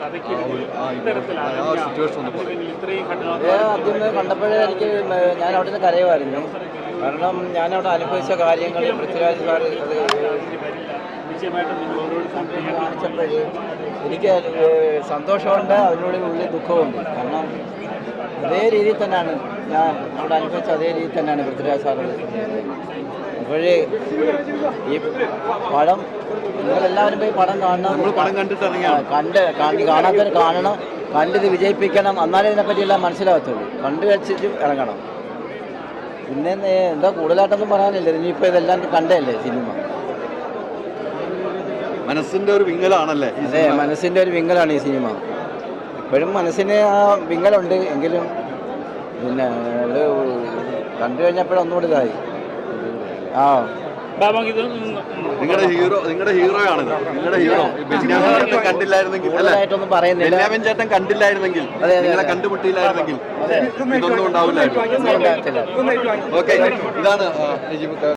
കഥയ്ക്ക് ആ ഒരു- ആ ഇത് ഇത്തരത്തിലാണ് ആ ഒരു situation ഒന്ന് പറയൂ. അല്ലെങ്കിൽ ഇത്രയും അത് കഠിനാധ്വാനം ആദ്യം കണ്ടപ്പോഴേ എനിക്ക് ഞാൻ അവിടെ നിന്ന് കരയുമായിരുന്നു. കാരണം ഞാനവിടെ അനുഭവിച്ച കാര്യങ്ങൾ പൃഥ്വിരാജ് സാർ എനിക്ക് സന്തോഷമുണ്ട് അതിനോട് ഉള്ളിൽ ദുഃഖമുണ്ട്. കാരണം അതേ രീതിയിൽ തന്നെയാണ് ഞാൻ അവിടെ അനുഭവിച്ച അതേ രീതിയിൽ തന്നെയാണ് പൃഥ്വിരാജ് സാർ അപ്പോഴേ ഈ പടം നിങ്ങളെല്ലാവരും പോയി പടം കാണണം. നമ്മൾ പടം കണ്ടിട്ട് കണ്ട് കാണി- കാണാത്തവർ കാണണം. കണ്ടിത് വിജയിപ്പിക്കണം. എന്നാലേ ഇതിനെപ്പറ്റിയെല്ലാം മനസ്സിലാകത്തുള്ളൂ കണ്ടു വെച്ചിട്ട് ഇറങ്ങണം. പിന്നെ എന്താ കൂടുതലായിട്ടൊന്നും പറയാനില്ല? ഇനിയിപ്പോൾ ഇതെല്ലാം കണ്ടല്ലേ സിനിമ? മനസ്സിന്റെ ഒരു വിങ്ങലാണല്ലേ അതെ മനസ്സിന്റെ മനസ്സിന്റെ ഒരു വിങ്ങലാണ് ഈ സിനിമ. ഇപ്പോഴും മനസ്സിന് ആ വിങ്ങലുണ്ട്. എങ്കിലും പിന്നെ കണ്ടു കഴിഞ്ഞപ്പോഴൊന്നുകൂടി ഇതായി. ആ നിങ്ങളുടെ ഹീറോ നിങ്ങളുടെ ഹീറോ ആണിത് നിങ്ങളുടെ ഹീറോ. ബെന്യാമിൻ ചേട്ടൻ കണ്ടില്ലായിരുന്നെങ്കിൽ കൂടുതലായിട്ടൊന്നും പറയുന്നില്ല. ബെന്യാമിൻ ചേട്ടൻ കണ്ടില്ലായിരുന്നെങ്കിൽ അതെ, അതെ. നിങ്ങളെ കണ്ടുമുട്ടിയില്ലായിരുന്നെങ്കിൽ ഇതൊന്നും ഉണ്ടാവില്ലായിരുന്നു. ഒന്നും ഉണ്ടാകത്തില്ല. ഓക്കെ ഇതാണ്